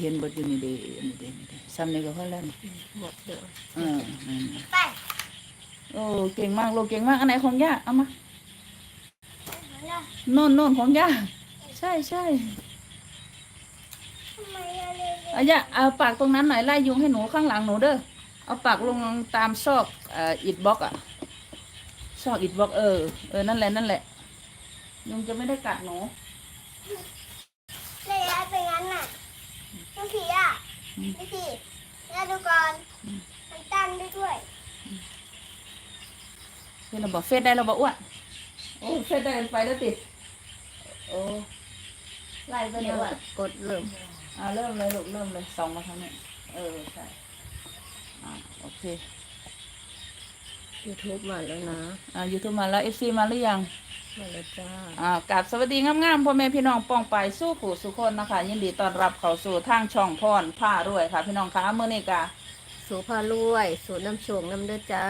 เห็นบดอยู่นี่เด้นี่เด้นี่เด้ซ้ำนี่ก็พอแล้วนี่หมดเด้อเออนั่นน่ะไปโอ้เก่งมากลูกเก่งมากอันไหนของย่าเอามาโน่นโน่นของย่าใช่ใช่ทำไมอะไรเอาย่าเอาปากตรงนั้นหน่อยไล่ยุงให้หนูข้างหลังหนูเด้อเอาปากลงตามซอกเอ่ออิดบล็อกอะซอกอิดบล็อกเออเออนั่นแหละนั่นแหละยุงจะไม่ได้กัดหนู เลยย้ายไปงั้นน่ะ น้องผีอะพี่ผีแม่ดูก่อนมันตั้งได้ด้วยเฟซเราบอกเฟซได้เราบอกอ้วนโอ้เฟซได้ไปแล้วติโอ้ไล่ไปเนี่ยอ้วนกดเริ่มอ่าเริ่มเลยลูกเริ่มเลยสองมาทางนี้เออใช่อ่าโอเค ยูทูบมาแล้วนะ อ่ายูทูบมาแล้วเอฟซีมาหรือยัง มาแล้วจ้า อ่ากราบสวัสดีงามๆพ่อแม่พี่น้องป้องไปสู้ผู้สุคนนะคะ ยินดีต้อนรับเข้าสู่ทางช่องพรผ้ารวยค่ะ พี่น้องคะเมื่อนี้กาสูพารวยสูน้ำโชงน้ำเด้อจ้า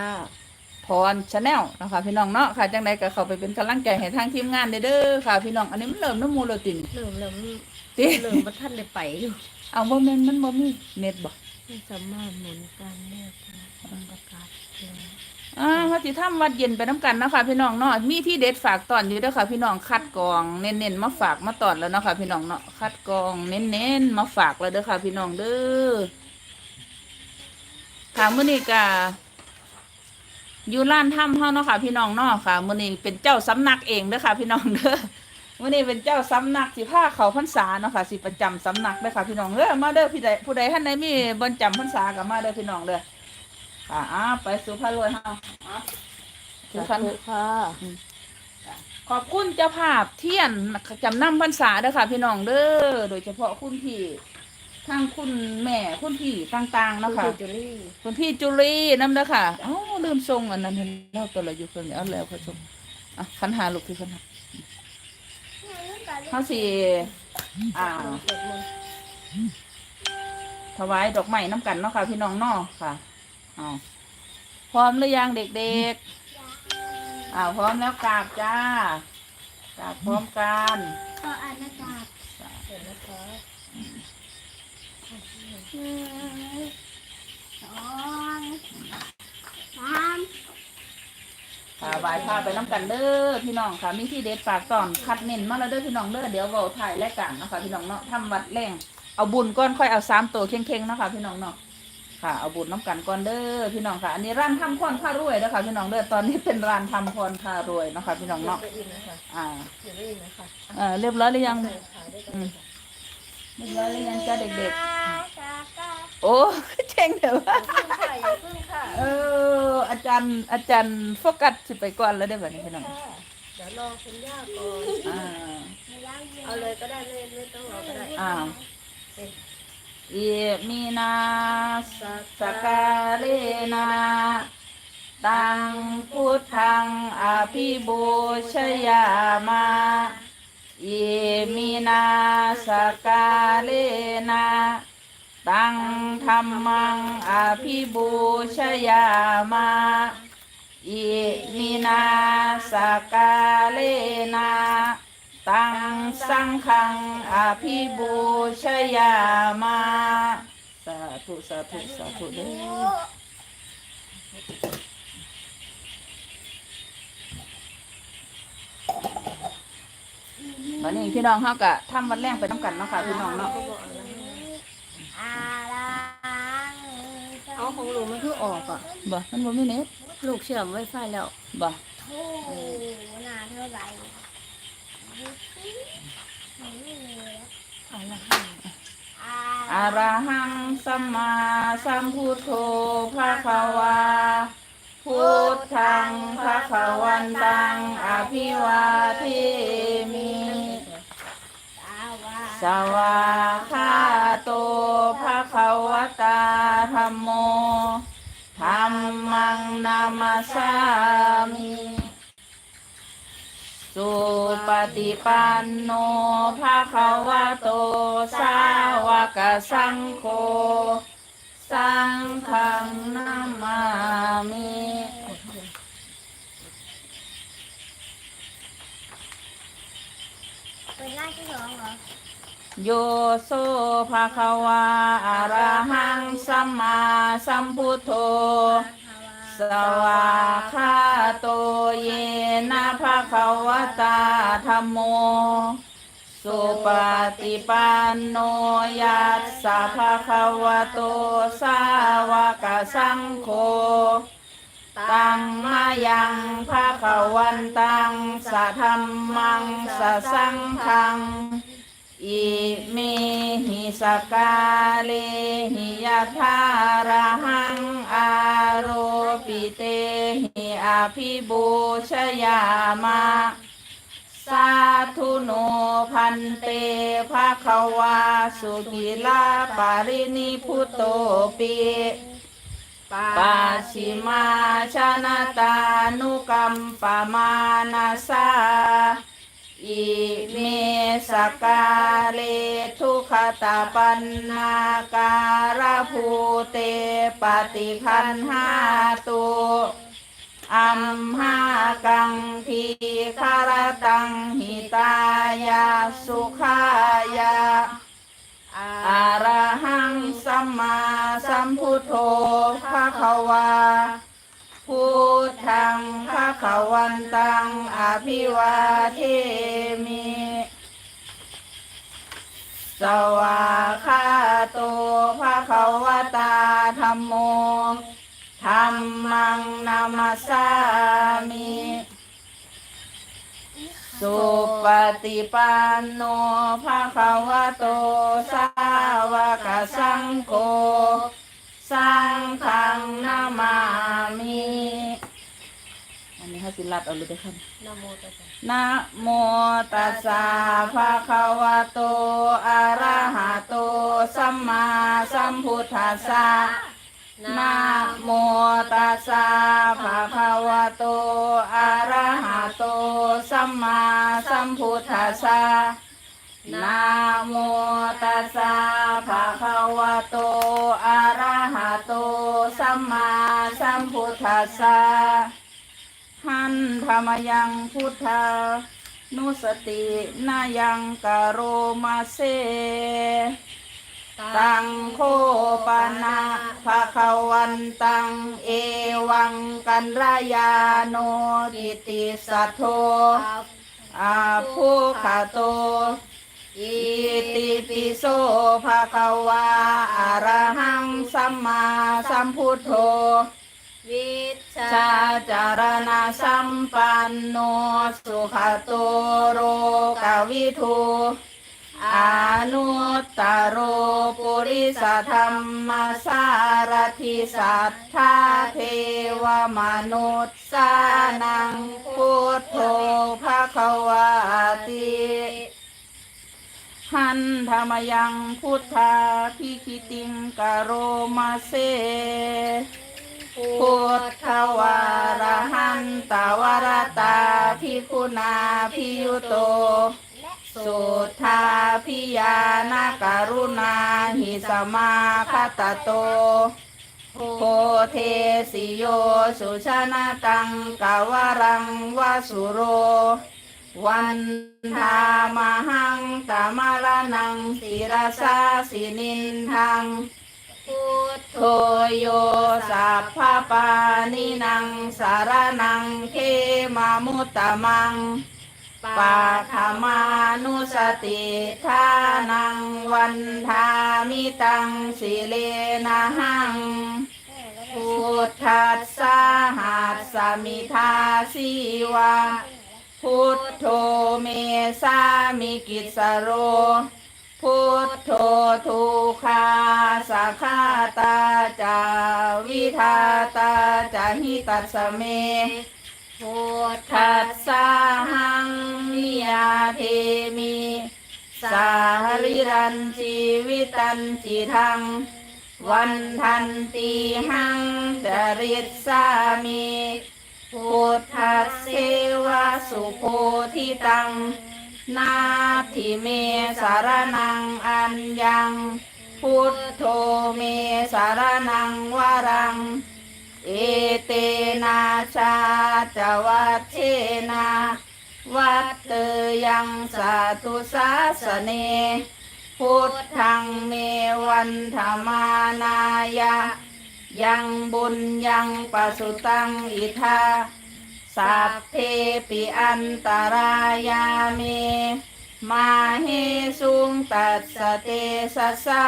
พรชาแนลนะคะ พี่น้องเนาะค่ะจังใดก็เข้าไปเป็นกำลังใจให้ทางทีมงานเด้อเด้อค่ะ พี่น้องอันนี้มันเริ่มน้ำมูลแล้วตินเริ่มเริ่มติเริ่มประทันได้ไปอยู่เอาบ่แม่นมันบ่มีเน็ตบ่ไม่สามารถหมุนการแนกประกาศเตือน อ่าเขาสิทำวัดเย็นไปน้ำกันนะคะพี่น้องเนาะมีที่เด็ดฝากตอนอยู่เด้อค่ะ พี่น้องคัดกองเน้นๆมาฝากมาตอนแล้วเนาะค่ะพี่น้องเนาะคัดกองเน้นๆมาฝากแล้วเด้อค่ะ พี่น้องเด้อค่ะมื้อนี้ก็อยู่ร้านถ้ำเฮาเนาะค่ะ พี่น้องเนาะค่ะมื้อนี้เป็นเจ้าสำนักเองเด้อค่ะ พี่น้องเด้อมื้อนี้เป็นเจ้าสำนักสิพาเขาพรรษาเนาะค่ะสิประจำสำนักเด้อค่ะพี่น้องเด้อมาเด้อพี่ใดผู้ใดท่านใดมีบนจำพรรษาก็มาเด้อพี่น้องเด้อ อ่าไปสู่พระรวยเฮาอะสาธุค่ะขอบคุณเจ้าภาพเทียนจำนำพรรษาเด้อค่ะ พี่น้องเด้อโดยเฉพาะคุณพี่ทางคุณแม่คุณพี่ต่างๆเนาะคุคะณจุลี่คุณพี่จุลีน้ำเด้อค่ะเอ้าลืมทรงอันนั้นเห็นเล่าตัวละอยู่คนเดียวเอาแล้วค่ะชมอะคันหาลูกที่คันหาเขาสิอ่าสวดมนต์ถวายดอกไม้น้ำกันเนาะค่ะ พี่น้องเนาะค่ะ อ้าพร้อมหรือยังเด็กๆอ้าวพร้อมแล้วกราบจ้ากราบพร้อมกันขออ่านอากราศเดี๋ยวนะคะหนึ่งสองสามค่ะบายพาไปน้ำกันเด้อพี่น้องค่ะ มีที่เด็ดฝากตอนคัดเน้นมาแล้วเด้อพี่น้องเด้อเดี๋ยวเราถ่ายรายการเนะคะพี่น้องเนาะทำวัดแรงเอาบุญก้อนค่อยเอาสามตัวเข่งๆนะคะพี่น้องเนาะ ค่ะเอาบุญน้ำกันก่อนเด้อพี่น้องค่ะ อันนี้ร้านทำพรผ้ารวยเด้อค่ะพี่น้องเด้อตอนนี้เป็นร้านทำพรผ้ารวยเนาะค่ะพี่น้องเนาะเดี๋ยวไปอีกนะคะอ่าเดี๋ยวไปอีกนะคะเออเรียบร้อยหรือยังใส่ขายได้กันนะคะเรียบร้อยหรือยังจ้าเด็กๆๆโอ้เจ๋งเดี๋ยวว่าอย่าเพิ่งค่ะอย่าเพิ่งค่ะเอออาจารย์อาจารย์โฟกัสสิไปก่อนแล้วได้อแบบนี้พี่น้องค่ะเดี๋ยวรอคุณย่าก่อนอ่าเอาเลยก็ได้ไม่ไม่ต้องรอก็ได้อ้าวเอิมีนาสสกาเลนาตังพุทธังอภิบูชยามาอิมีนาสกาเลนาตังธรรมังอภิบูชยามาอิมินาสกาเลนา ตังสังฆังอภิบูชยามาสาธุสาธุสาธุเด้อวันนี้พี่น้องเขาก็ทำวันแรกไปน้ำกันเนาะค่ะพี่น้องเนาะอาลังเอาของหนูมันคือออกอะบ่มันบ่มีเน็ตลูกเชื่อมไวไฟแล้วบ่โธ่นานเท่าไหร่ไม่มีแล้ว เอะระหังสัมมาสัมพุทโธภะคะวาพุทธังภะคะวันตังอภิวาเทมิสวาคาโตภะคะวตาธัมโมธัมมังนามาสามิ สุปฏิปันโนภะคะวะโต สาวกสังโฆ สังฆังนามามิเป็นร่างที่สองเหรอ โยโสภะคะวาอะระหังสัมมาสัมพุทโธ สวาคาโตเยนะภะคะวะตาธัมโม สุปฏิปันโนยัสสะภะคะวะโตสาวกสังโฆตังมายังภะคะวันตังสะธรรมังสะสังฆัง อิเมหิสกาเลหิยะธารหังอาโรปิเตหิอภิบูชยามะสาธุโนพันเตภะคะวาสุกิลาปารินิพุตโตปิปัชิมาชนะตานุกัมปมานาสา อิเมสกาเลทุขตาปันนาการภูเตปฏิคันหาตุอัมหากังพีคารตังหิตายาสุขายาอารหังสัมมาสัมพุทโธภะคะวา พุทธังภะคะวันตังอภิวาเทมิ สวาคาโตภะคะวตาธัมโมธัมมังนามัสสามิสุปฏิปันโนภะคะวะโต สาวกสังโฆ สิลัดเอาเลยเด้อครับนะโมตัสสะนะโมตัสสะภะคะวะโตอะระหะโตสัมมาสัมพุทธัสสะนะโมตัสสะภะคะวะโตอะระหะโตสัมมาสัมพุทธัสสะนะโมตัสสะภะคะวะโตอะระหะโตสัมมาสัมพุทธัสสะ หันธรรมยังพุทธานุสตินายังกโรมาเซตังโคปนะภะคะวันตังเอวังกันรายาโนติติสัทโธอาภูขาโตอิติปิโสภะคะวาอะระหังสัมมาสัมพุทโธ วิชาชาจารณะสัมปันโนสุขโตโรกวิทูอนุตตโรปุริสธรรมสารทิสัทธาเทวมนุษย์สานังพุทโธภะคะวาติหันธรรมยังพุทธาพิคิติงกโรมาเซ พุทธวารหันตวรตาพิคุณาพิยุโต สุทธาพิยานาการุณาหิสมาคตโตโพเทสิโยสุชนะตังกาวรังวาสุโร วันทามหังตามารนังศิรสาสินินทัง พุทโธโทโยสัพพปานินังสารนังเขมามุตตมังปาธมานุสติทานังวันทามิตังสิเลนะหังพุทธัสสะหัสสมิทาสีวาพุทโธเมสามิกิสโร พุทโธทุคาสัคาตาจาวิทาตาจาหิตัสเมพุทธัสสะสะหังนิยาเทมิสาริรันจีวิตันจิทัง วันทันตีหังจริตสามีพุทธเสวะสุโพธิตัง นาทิเมสารนังอัญญัง พุทโธเมสารนังวรัง เอเตนาชาจวัชเชนาวัตเตยังสาธุสาสเน พุทธังเมวันธรรมานายะ ยังบุญยังปสุตังอิทา สัพเพปิอันตรายาเมมาเฮสุงตัสสะเตสัสสะ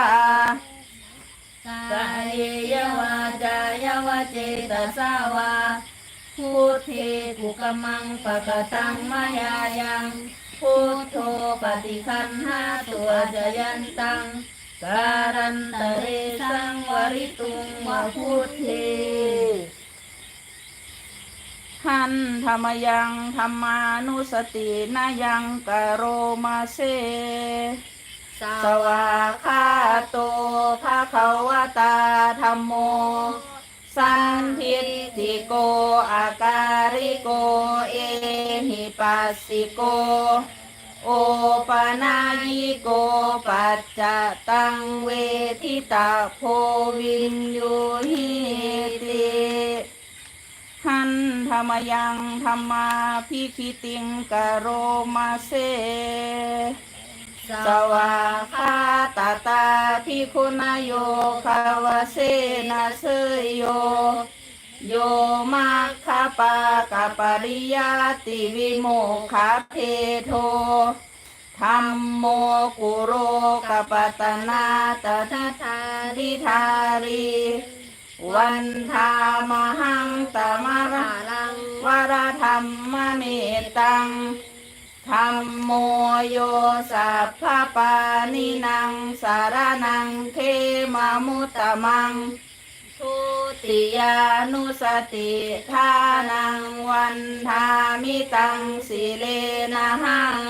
กายยวาจายวาเจตสาวาพุทธิกุกมังปะกะตังมายายังพุทโธปฏิคันหาตัวจยันตังการันตเรสังวริตุงวะพุทเทันธรรมยังธรรมานุสตินายังกโรมาเซสวาคาโตภาคะวตาธรรมโม สันทิฏฐิโกอาการิโกเอหิปัสสิโก โอปนายิโกปัจจตังเวทิตาโพวินยูหิติ หันธรรมยังธรรมาพิคิติงกโรมาเซสวาคาตาตาพิคุณโยคาวาเสนาเสยโย โยมาคาปากาปริยาติวิโมคาเพโทธรรมโมกุโรกปตนาตถาทาริธารี วันทามหังตมราลังวรธรรมเมตังธรรมโมโยสัพพปานินางสารนังเทมามุตตมังทุติยานุสติทานังวันทามิตังสิเลนะหัง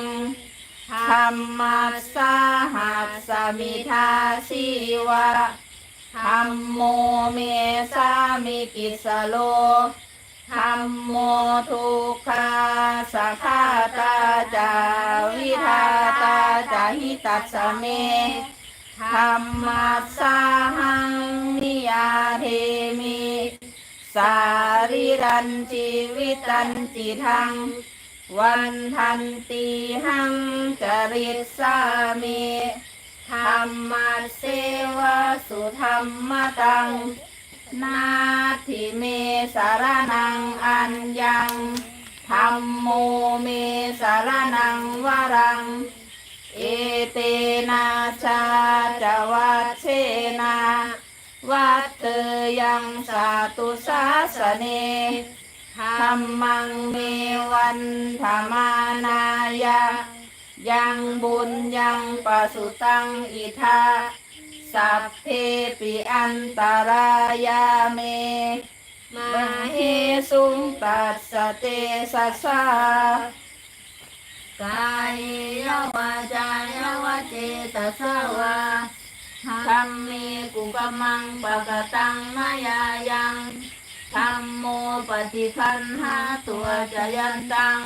ธรรมัสสาหัสสมิทาสิวะ ธรรมโมเมสามิกิสโลธรรมโมทุกขาสัคาตาจาวิทาตาจาหิตัสเมธรรมัสสาหังนิยาเทมิสาริรันจีวิตันจิทัง วันทันตีหังจริตสามิ ธรรมเสวะสุธรรมตัง นาทิเมสารนังอัญญังธรรมโมเมสารนังวรัง เอเตนะชาจวัชเชนะวัตเตยังสาตุสาสเนธรรมังเมวันธรรมานายะ ยังบุญยังปสุตังอิทาสัพเพปิอันตรายาเม มาเฮสุงตัสสเตสัสสะกายยวาจายวเจตสาวาธรรมีกุกมังปะกะตังมายายังธรรมโมปฏิคันหาตัวจยันตัง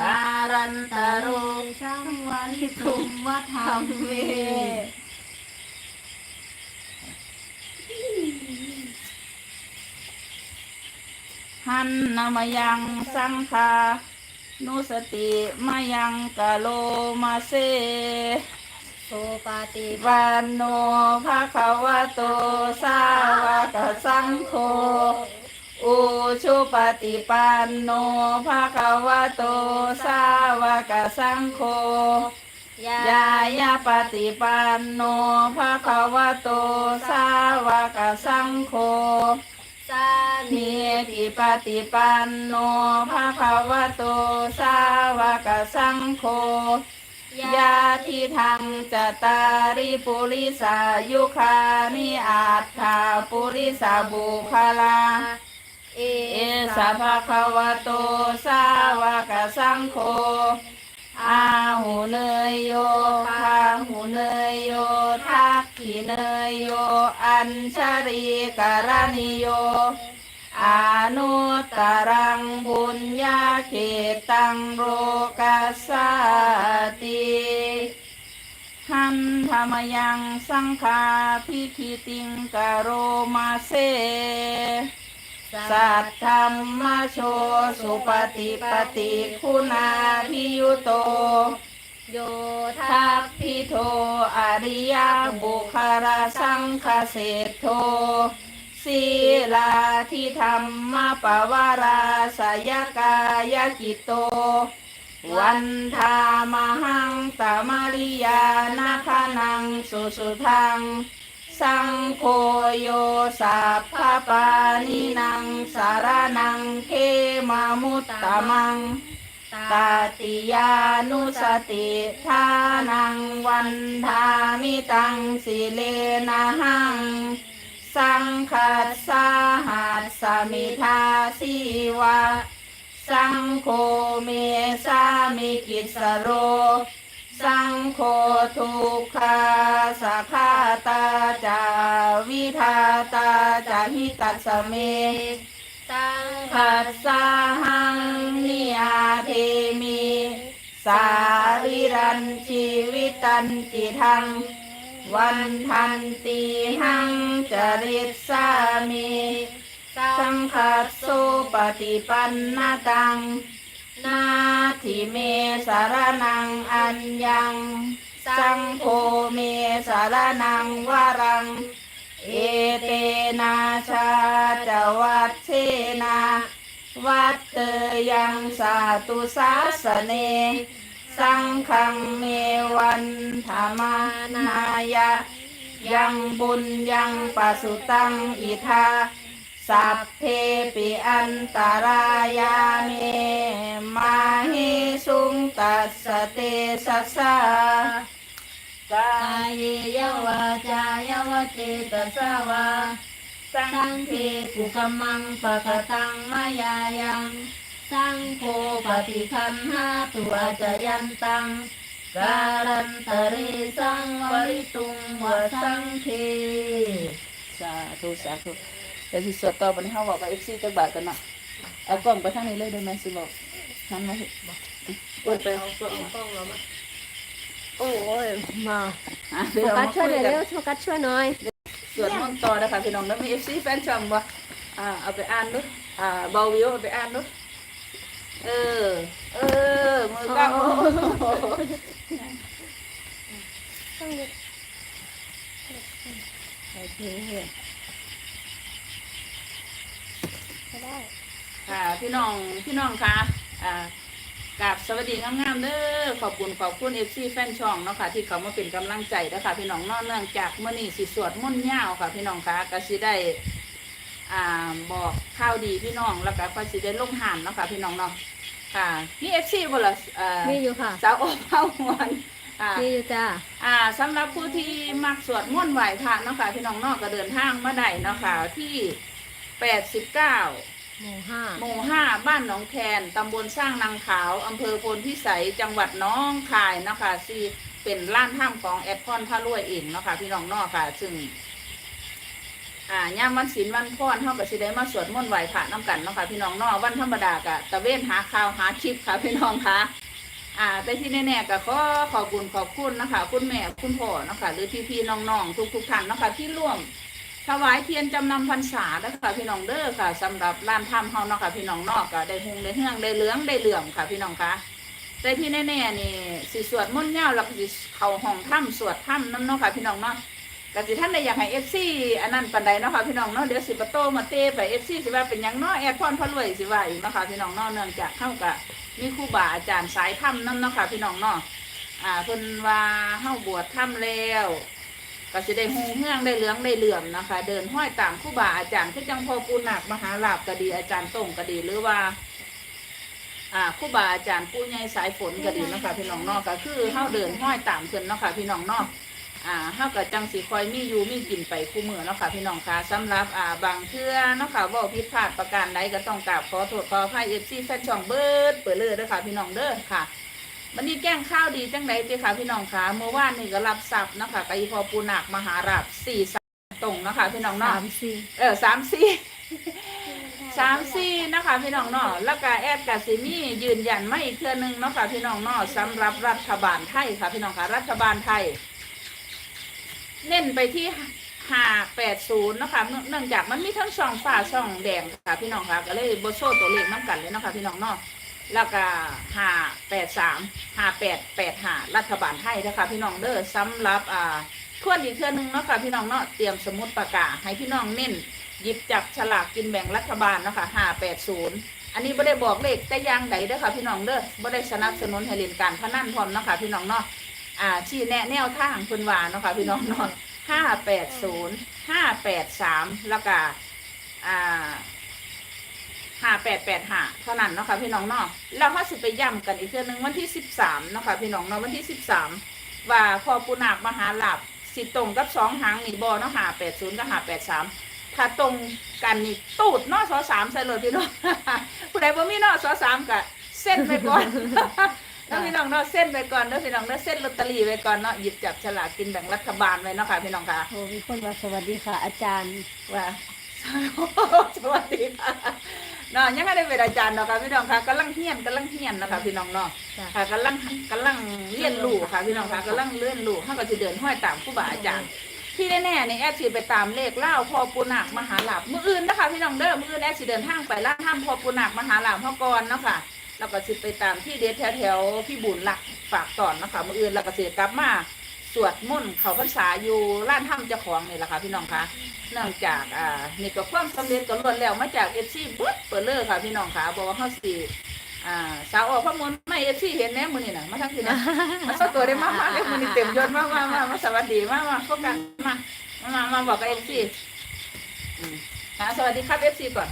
การันตโรชังวันทุมวะธรรมเมหันนามยังสังคานุสติมายังกะโลมาเซโสปาติวันโนภะคะวะโตสาวกสังโฆ อุชุปฏิปันโนภะคะวะโตสาวกสังโฆยายาปฏิปันโนภะคะวะโตสาวกสังโฆสามีติปฏิปันโนภะคะวะโตสาวกสังโฆยาทิทังจตาริปุริสายุคานิอาถาปุริสาบุคลา เอเอสะภะคะวะโตสาวกสังโฆอาหูเนยโยคาหูเนยโยทักขิเนยโย อัญชรีกรณิโยอนุตรังบุญญาเขตังโรกัสสติหันธรรมยังสังฆาพิคิติงกะโรมาเซ สัทธรรมโชสุปฏิปฏิคุณาพิยุโต โยทัพพิโทอริยบุคาราสังคเศรษโทศีลาทิธรรมปวาราสยกายกิตโต วันทามหังตมริยานาคานังสุสุทัง สังโฆโยสัพพปานินังสารนังเขมามุตตมังตาติยานุสติทานังวันทามิตังสิเลนะหัง สังคัสสาหัสสมิทาสีวะ สังโฆเมสามิกิสโร สังโฆทุกขาสัคาตาจาวิทาตาจาหิตัสเมสังขัสสาหังนิยาเทมิสาริรันชีวิตันจิทัง วันทันตีหังจริตสามี สังคัสสุปฏิปันนาตัง นาทิเมสารนังอัญญัง สังโฆเมสารนังวารัง เอเตนาชาจวัตเชนา วัตเตยังสาตุสาสเน สังขังเมวันธรรมานายะ ยังบุญยังปัสุตังอิทา สัพเพปิอันตรายาเมมาหิสุงตัสสเตสัสสะกากายเยยวาจายวเจตสาวาสังสังเคเคกุกมังปะกะตังมายายังสังโฆปฏิคันหาตัวจะยันตังกาลันตริสังวริตุงวสังเคสาธุสาธุ เดี๋ยวสิสวดต่อไปนี้เขาบอกกับเอฟซีจักบาทกันเนาะเอากล้องไปทางนี้เลยได้ไหมสิบอกนั่นมาสิเปิดไปเอากล้องมาโอ้ยมาอะโฟเดี๋ยวกัเอาสมาช่วยหน่อยคุเร็กัวนโฟกัสช่วยหน่อยสวดมนต์ต่อนะคะพี่น้องแล้วมีเอฟซีแฟนช่องบ่อ่าเอาไปอ่านดูอ่าเบาวิวเอาไปอ่านดูเออ เออมือก้าวต้องหยุดโอเค ก็ได้ ค่ะ พี่น้องพี่น้องคะอ่ากราบสวัสดีงามๆเด้อขอบคุณขอบคุณเอฟซีแฟนช่องเนาะค่ะที่เขามาเป็นกำลังใจนะคะพี่น้องเนอกเนื่องจากเมื่อนี้สิสวดมนต์ยาวค่ะ พี่น้องคะก็สิได้อ่าบอกข่าวดีพี่น้องแล้วก็ก็สิได้ลงหานเนาะค่ะพี่น้องเนาะค่ะนี่เอฟซีบ่ล่ะเอ่อมีอยู่ค่ะสาวอบเฮาหวนอ่ามีอยู่จ้า อ่าสำหรับผู้ที่มักสวดมนต์ไหว้พระเนาะค่ะพี่น้องเนอกก็เดินทางมาได้เนาะค่ะที่ แปดสิบเก้าหมู่ห้าหมู่ห้าบ้านหนองแคนตำบลสร้างนางขาวอำเภอโพนพิสัย จังหวัดหน้องคายเนาะคะซีเป็นร้านถ้ำของแอดพอนพระรวยเองเนาะค่ะพี่น้องเนอกค่ะ ซึ่ง อ่าย่ามวันศีลวันพ่อนเท่ากับสิได้มาสวดมนต์ไหว้พระน้ำกันเนาะค่ะพี่น้องเนอกวันธรรมดากะตะเวนหาข่าวหาคลิปค่ะพี่น้องค่ะ อ่าแต่ที่แน่ๆก็ขอขอบคุณขอบคุณนะคะ คุณแม่คุณพ่อเนาะคะหรือพี่ๆน้องๆทุกๆท่านเนาะคะที่ร่วม ถวายเทียนจำนำพรรษาเด้อค่ะพี่น้องเด้อค่ะสำหรับร้านถ้ำเฮาเนาะค่ะพี่น้องนอกก็ได้ฮุงได้เฮืองได้เหลืองได้เหลื่อมค่ะพี่น้องคะแต่ที่แน่ๆนี่สิสวดมนต์ยาวแล้วก็สิเข้าห้องถ้ำสวดถ้ำนั่นเนาะค่ะพี่น้องเนาะก็สิท่านได้อยากให้เอฟซีอันนั้นปันใดเนาะค่ะพี่น้องเนาะเดี๋ยวสิปะโตมาเตะไปเอฟซีสิว่าเป็นหยังเนาะแอดพรพระรวยสิว่าอีกเนาะค่ะพี่น้องเนาะเนื่องจากเข้ากับมีครูบาอาจารย์สายถ้ำนั่นเนาะค่ะพี่น้องเนาะอ่าเพิ่นว่าเฮาบวชถ้ำแล้ว ก็จะได้หูเฮืองได้เหลืองได้เหลื่อมนะคะ เดินห้อยตามคู่บาอาจารย์คือจังพ่อปูหนักมหาลาบก็ดีอาจารย์ตรงก็ดีหรือว่า อ่าคู่บาอาจารย์ผู้ใหญ่สายฝนก็ดีนะคะพี่น้องนอกก็คือเฮาเดินห้อยตามเพิ่นเนาะค่ะพี่น้องนอกอ่าเฮาก็จังสิคอยมีอยู่มีกินไปคู่มือเนาะค่ะพี่น้องค่ะสำหรับอ่าบางเทื่อเนาะค่ะว่าผิดพลาดประการใดก็ต้องกราบขอโทษขออภัยเอฟซีแฟนช่องเบิร์ดเปิดเลยเด้อค่ะพี่น้องเด้อค่ะ วันนี้แกล้งข้าวดีจังไดเจ้าค่ะพี่น้องคะเมื่อวานนี่ก็รับทรัพย์เนาะคะกอีพอปูนักมหาราบสี่สามตรงเนาะคะพี่น้องเนาะสามสี่เออสามสี่สามสี่นะคะพี่น้องเนาะแล้วก็แอดกาซิมียืนยันมาอีกเทื่อหนึงเนาะค่ะพี่น้องเนาะสำหรับรัฐบาลไทยค่ะพี่น้องค่ะรัฐบาลไทย เน้นไปที่ห้าแปดศูนย์เนาะคะเนื่องเนื่องจากมันมีทั้งช่องฟ้าช่องแดงค่ะพี่น้องค่ะก็เลยโบโซ่ตัวเลขน้ำกันเลยเนาะค่ะพี่น้องเนาะ แล้วก็ห้าแปดสามห้าแปดแปดห้ารัฐบาลไทยนะคะพี่น้องเด้อสำหรับอ่าทวนอีกเทื่อนึงเนาะค่ะพี่น้องเนาะเตรียมสมุดปากกาให้พี่น้องเน้นหยิบจับฉลากกินแบ่งรัฐบาลเนาะค่ะห้าแปดศูนย์อันนี้ไม่ได้บอกเลขแต่ยางใดเด้อค่ะพี่น้องเด้อไม่ได้สนับสนุนให้เล่นการพนันพร้อมเนาะค่ะพี่น้องเนาะอ่าชี้แนะแนวทางเพิ่นว่าเนาะค่ะพี่น้องเนาะห้าแปดศูนย์ห้าแปดสามแล้วก็อ่า ห้าแปดแปดห้าเท่านั้นเนาะค่ะพี่น้องเนาะแล้วเขาสิไปย่ำกันอีกเทื่อนึงวันที่สิบสามเนาะค่ะพี่น้องเนาะวันที่สิบสามว่าพอปูนาคมหาหลับสิตรงกับสองหางนี่บอเนาะหาแปดศูนย์กับหาแปดสามถ้าตรงกันนี่ตูดเนาะสอสามใส่เลยพี่น้องผู้ใดบ่มีเนาะสอสามกะเส้นไปก่อนแล้วพี่น้องเนาะเส้นไปก่อนเด้อพี่น้องเนาะเส้นลอตเตอรี่ไว้ก่อนเนาะหยิบจับฉลากกินแบ่งรัฐบาลไว้เนาะค่ะพี่น้องค่ะโอ้มีคนว่าสวัสดีค่ะ อาจารย์ว่าสวัสดีค่ะ เนาะยังไม่ได้เป็นอาจารย์เนาะค่ะพี่น้องค่ะกำลังเฮียนกำลังเฮียนเนาะคะพี่น้องเนาะจ้ะค่ะกำลังกำลังเรียนรู้ค่ะพี่น้องค่ะกำลังเรียนรู้เขาก็จะเดินห้อยตามผู้บาอาจารย์ที่แน่ๆเนี่ยแอดสิไปตามเลขเล่าพอปุนักมหาหลับมืออื่นนะคะพี่น้องเด้อมืออื่นแอดสิเดินทางไปร้านถ้ำพอปุนักมหาหลับพ่อกรเนาะค่ะแล้วก็สิไปตามที่เด็ดแถวๆพี่บุญหลักฝากตอนเนาะคะมืออื่นแล้วก็สิกลับมา สวดมนต์เขาพรรษาอยู่ร้านถ้ำเจ้าของนี่แหละค่ะพี่น้องค่ะเนื่องจากอ่านี่ก็ความสำเร็จก็ล้วนแล้วมาจากเอฟซีบุ๊ดเปิดเลยค่ะพี่น้องค่ะบอกว่าเขาสิอ่าสาวออกพระมนต์ไม่เอฟซีเห็นแน่มือนี่นะมาทั้งทีนะมาสักตัวได้มากมากเลยมือนี่เต็มยศมากมากมากมาสวัสดีมากมาพบกันมามามามาบอกกับเอฟซีค่ะสวัสดีครับเอฟซีก่อน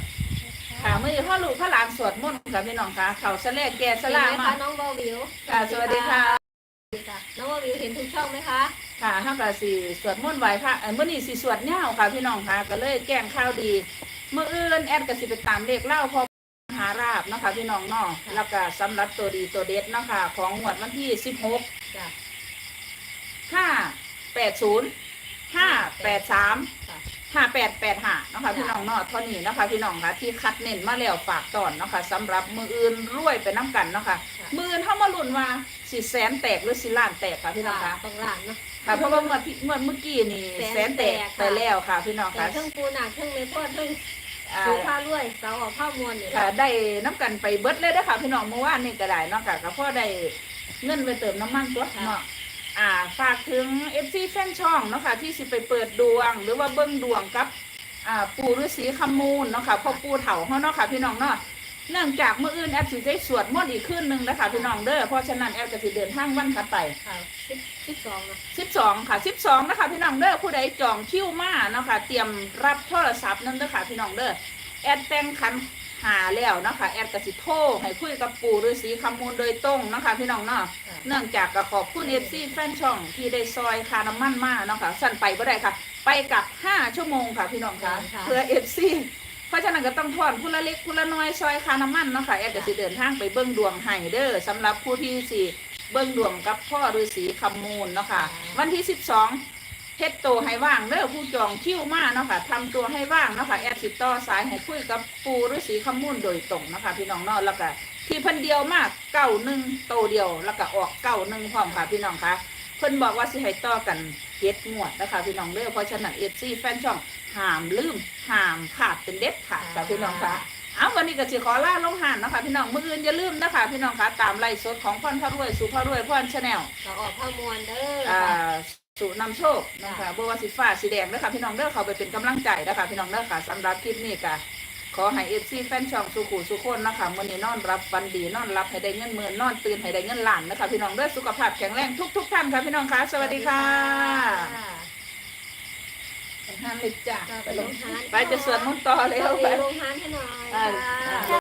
ค่ะมือพ่อลูกพ่อหลานสวดมนต์ค่ะพี่น้องค่ะเขาสะแลกแกสเห็นลาไหมมาคะน้องเบาวิวค่ะสวัสดีค่ะ ค่ะน้องเบาวิวเห็นทุกช่องไหมคะ ค่ะห้ากะสีสวดมนต์ไหว้พระเอ่อมื่อนี้สีสวดเง่าค่ะพี่น้องค่ะ ก็เลยแกล้งข้าวดี เมื่ออื่นแอดก็สิไปตามเลขเล่าพอหาราบเนาะคะพี่น้องเนาะแล้วก็สำหรับตัวดีตัวเด็ดเนาะค่ะ ของงวดวันที่สิบหกจ้ะห้าแปดศูนย์ห้าแปดสามค่ะ ห้าแปดแปดห้าเนาะค่ะพี่น้องเนาะเท่านี้เนาะคะพี่น้องค่ะที่คัดเน้นมาแล้วฝากตอนเนาะค่ะสำหรับมืออื่นรวยไปน้ำกันเนาะค่ะค่ะมืออื่นเข้ามาลุ้นว่าสิแสนแตกหรือสิล้านแตกค่ะพี่น้องค่ะตรงหลังเนาะค่ะเพราะว่าเมื่อที่เมื่อเมื่อกี้นี่แสแสนนแตแตกกไปแล้วค่ะพี่น้องแต่ค่ะเครื่องปูหนักเครื่องเมเปิลเครื่องอ่าสูผ้าลวยเสาออกผ้ามวลนี่แหค่ะละได้น้ำกันไปเบิดเลยเด้อค่ะพี่น้องเมื่อวานนี่ก็ได้เนาะค่ะก็พอได้เงินไปเติมน้ำมันตัวเนาะ อ่าฝากถึงเอฟซีแฟนช่องเนาะค่ะที่สิไปเปิดดวง หรือว่าเบิ้งดวงกับอ่าปู่ฤาษีคำมูลเนาะค่ะพ่อปู่เฒ่าเขาเนาะค่ะพี่น้องเนาะเนื่องจากเมื่ออื่นแอปสิได้สวดมนต์อีกคืนหนึ่งนะคะพี่น้องเด้อเพราะฉะนั้นแอปจะสิเดินทางวันถัดไปค่ะสิบสิบสองนะสิบสองค่ะสิบสองนะคะพี่น้องเด้อผู้ใดจองคิวมาเนาะค่ะเตรียมรับโทรศัพท์นั่นเด้อค่ะพี่น้องเด้อแอดแต่งคัน หาแล้วเนาะค่ะแอดกสิโทรให้คุยกับปู่ฤาษีคำมูลโดยตรงเนาะค่ะพี่น้องเนาะเนื่องจากก็ขอบคุณเอฟซีแฟนช่องที่ได้ซอยคาน้ำมันมาเนาะค่ะสั่นไปก็ได้ค่ะ ไปกลับห้าชั่วโมงค่ะพี่น้องค่ะ เพื่อเอฟซีเพราะฉะนั้นก็ต้องทอนผู้ละเล็กผู้ละน้อยซอยคาน้ำมันเนาะค่ะแอดก็สิเดินทางไปเบิ้งดวงให้เด้อสำหรับผู้ที่สี่เบิ้งดวงกับพ่อฤาษีคำมูลเนาะค่ะ วันที่สิบสอง เฮ็ดโตวให้ว่างเด้อผู้จองคิวมาเนาะค่ะทำตัวให้ว่างเนาะค่ะแอดติดต่อสายให้คุยกับปู่ฤาษีคำมูลโดยตรงเนาะคะพี่น้องเนาะแล้วก็ที่เพิ่นเดียวมากเก้าหนึ่งโตเดียวแล้วก็ออกเก้าหนึ่งพร้อมค่ะพี่น้องคะเพิ่นบอกว่าสิให้ต่อกันเจ็ดงวดนะคะพี่น้องเด้อเพราะฉะนั้นเอฟซีแฟนช่องห้ามลืมห้ามขาดเป็นเด็ดขาดค่ะพี่น้องคะเอาวันนี้ก็สิขอลาลงหันเนาะคะพี่น้องมื้ออื่นอย่าลืมนะคะพี่น้องคะตามไลฟ์สดของพ่อนพระรวยสุภารวยพ่อนชาแนลเสาออกผ้ามวลเด้ออ่าค่ะ สู่นำโชคนะคะบัวาสีฟ้าสีแดงเด้อค่ะพี่น้องเด้อเขาไปเป็นกำลังใจเด้อค่ะพี่น้องเด้อค่ะสำหรับคลิปนี้ก็ขอให้เอฟซีแฟนช่องสุขุสุขคนนะคะมื้อนี้นอนรับฟันดีนอนรับให้ได้เงินหมื่นนอนตื่นให้ได้เงินล้านนะคะพี่น้องเด้อสุขภาพแข็งแรงทุกทุกๆท่านค่ะพี่น้องค่ะสวัสดีค่ะห้ามเลยจ้ะค่ะไปไปลลงงทานไปจะสวดมนต์ต่อเร็วเอาไปไปลงทานให้หน่อยอ่าค่ะ